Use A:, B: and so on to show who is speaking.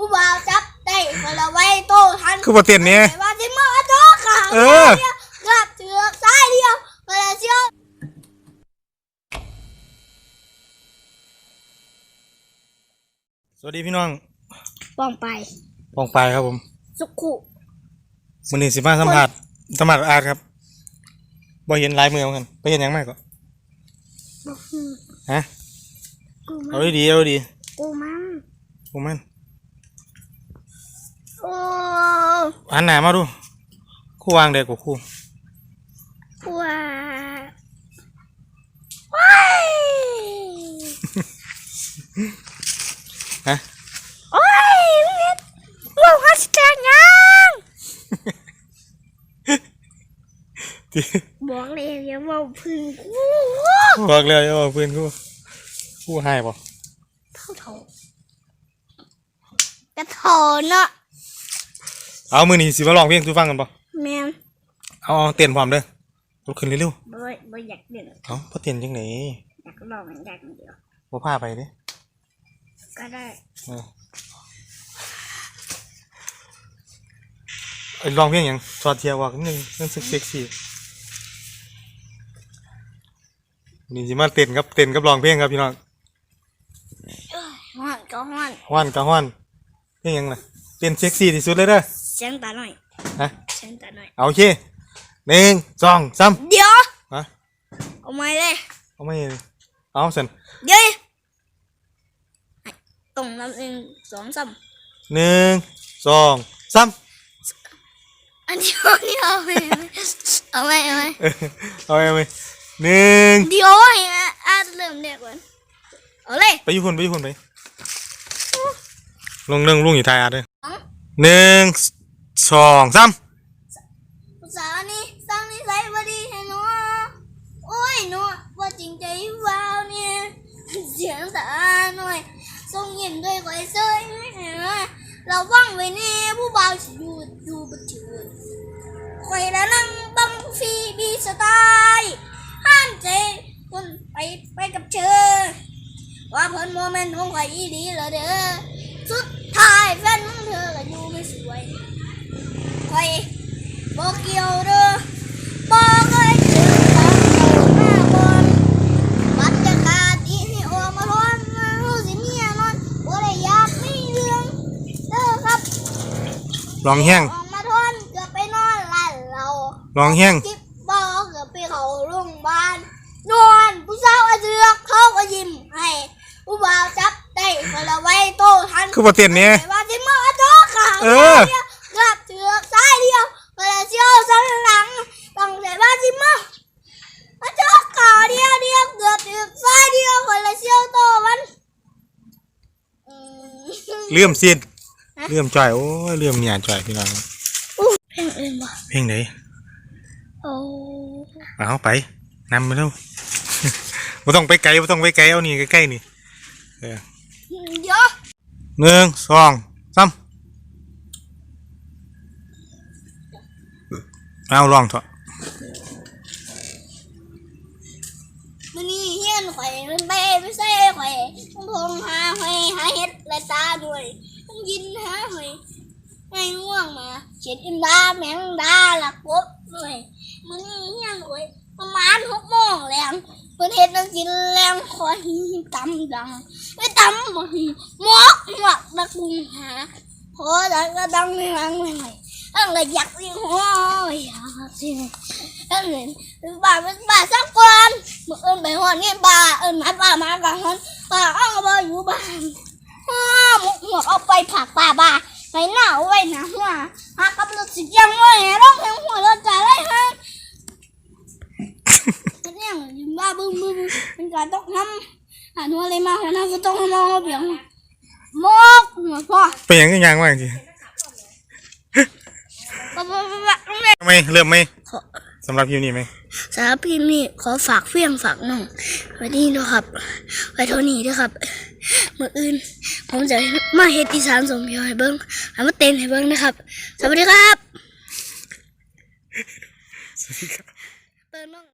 A: ผู้บ่าวจับได้คนละไว้โตทัน
B: คือบ่เต้นเนี่ย
A: ว่าสิมาโตขา
B: เออ
A: เดียวกับเชือกซ้ายเดียวคนละเชือก
B: สวัสดีพี่น้อง
A: ป้องไป
B: ปองปลายครับผม
A: สุขุ
B: วันนี้สิมาสัมภาษณ์สัมภาษณ์อาร์ตครับบ่เห็นลายมือเหมือนกันไปเห็นหยังมากก็ฮะ
A: กูมั
B: เอา
A: น
B: ดีๆเอาดี
A: กูมัน
B: ๆผมมัน
A: โอ้
B: หันหน้ามาดู คู่วางเด็กกว่าคู่
A: ว้าว้าย
B: ฮะ
A: โอ้ยมึงเห็นลูกฮัสแตงยัง
B: ที่
A: บอกเลยอย่ามาพึ่งกู
B: บอกเลยว่าเพื่อนคู่คู่ให้ป่ะ
A: เท่าเท่ากระโถนเนาะ
B: เอามือนี้สิมาลองเพลงทุกฟังกันป่ะ
A: แม่ง
B: เอาเอาเต้นพร้อมเด้อลุกขึ้นเร็ว
A: บ่บ่อยากเล่น
B: ๆเอาพอเต้นจังไหน
A: อยากลองอยากเดียว
B: บ่พาไปเด้
A: ก็ได้
B: เออไอ้ลองเพลงหยังสอดเทียวว่านิดนึงนั่นเซ็กซี่นี่สิมาเต้นกับเต้นกับร้องเพลงครับพี่น้อง
A: ฮ้อนก็ฮ้อน
B: ฮ้อนกับฮ้อนเพลงหยังน่ะเต้นเซ็กซี่ที่สุดเลยเด้อ
A: เสียงตาหน่อย
B: ฮะ
A: เสียงตาหน่อย
B: เอาโอเคหนึ่งสองสาม
A: เดี๋ยว
B: ฮะ
A: เอาไม้เลย
B: เอาไม่เอาสัน
A: เดี๋ยวตรงนั้นหนึ่งสองสาม
B: หนึ่งสองสาม
A: อันเดียวนี่เอาไหมเอาไหมเอาไหม
B: เออเอาไปเอาไปหนึ่ง
A: เดี๋ยวให้อาเริ่มเด็กก่อนเอาเลย
B: ไปญี่ปุ่นไปญี่ปุ่นไปลงเรื่องลุงอยู่ไทยอาร์ตเลยหนึ่ง สองสาม
A: ภาษานี่สร้างนิสัยบ่ดีให้หนูโอ้ยหนูว่าจริงใจว้าวเนี่ยเสียงตาหน่อยส่งยิ้มด้วยคอยเซยเราว่างไว้นี่ผู้บ่าวสิอยู่อยู่บ่ถือคอยละนั่งบังฟีบีสไตล์ห้ามใจคนไปไปกับเธอว่าเพิ่นโมเมนต์ของข่อยอีดีเหรอเด้อสุดท้ายแฟนของเธอก็อยู่ไม่สวย ข่อยบอกเกี่ยวเด้อบอกเลยเจอทางเจ้าหน้าบอลบรรยากาศดีให้ออกมาร้อนมาเฮาสิเมียนอนบ่ได้อยากมีเรื่องเด้อครับ
B: ลองแห้ง
A: ออกมาทอนเกือบไปนอนร้านเรา
B: ลองแห้ง
A: จิบบอกเกือบไปเขาโรงพยาบาลนอนผู้สาวอาเจือกเขาก็ยิ้มให้ผู้บ่าวจับได้คนละไว้โตทัน
B: คือบ่เต้นเนี่ย
A: ว่าสิมาโตขา
B: เออ
A: เดียวกับเชือกซ้ายเดียวคนละเชี่ยวสันหลังต้องใส่ว่าสิมามาโตขาเดียวเดียวเกือบเชือกซ้ายเดียวคนละเชี่ยวโตมันอืม
B: เลื่อมสิ้นเลื่อมจ่อยโอ้ยเลื่อมเนี่ยจ่อยพี่น้อง
A: เพลงอื่นบ่
B: เพลงไหน
A: โอ้
B: เอาไปนำไปเร็วบ่ต้องไปไกลบ่ต้องไปไกลเอานี่ใกล้ๆนี่เออ
A: เดี๋ยว
B: หนึ่งสองสามเอาลองเถอะ
A: มันนี่เฮียน ข่อยมันไปไม่ใช่ข่อยต้องทงหาหอยหาเห็ดและตาด้วยต้องยินหาหอยให้ง่วงมาเขียนอินดาแมงดาหลักปุ๊บด้วยมันนี่เฮียข่อยประมาณหกโมงแรงเพิ่นเฮ็ดต้องกินแรงขอหิตำดังไม่ตำบ่หิหมอกหมอกตะกุงหาพอดังก็ดังไม่รังไม่ไหวอันเลยอยากสิห้อยอยากสิต้อันนี้ บ้าเป็นบ้าสักคนมื่อเอินไปหอนเนี่ยบาเอินมาบามากับหอนบ้าอ้าวบ้าอยู่บ้านอ้าหมกหัวเอาไปผักป่าบาไปหน้าเอาไว้หนะหัวหากับรถสิยังไว้ร้องเพลงหัวรถจ่ายไรฮะเนี่ยยืมบ้าบึ้มบึ้มเป็นการต้องทำหาหนูอะไรมาหัวหน้าก็ต้องมองเบี่ยงมอกหัวพ่อ
B: เป็นยังก็ยังว่าจริงทำไมเริ่มไหม สำหรับคลิวนี้ไหม
A: สารบพิมพ์นี่ขอฝากเฟี้ยงฝากน้องไว้นี่ด้วยครับ ไว้เท่านี้ด้วยครับเมื่ออื่น ผมจะมาเฮ็ดอีสานสมเพียวให้เบิ้งให้มาเต้นให้เบิ้งนะครับ สวัสดีครับ
B: สวัสดีครับ
A: เติมน้อง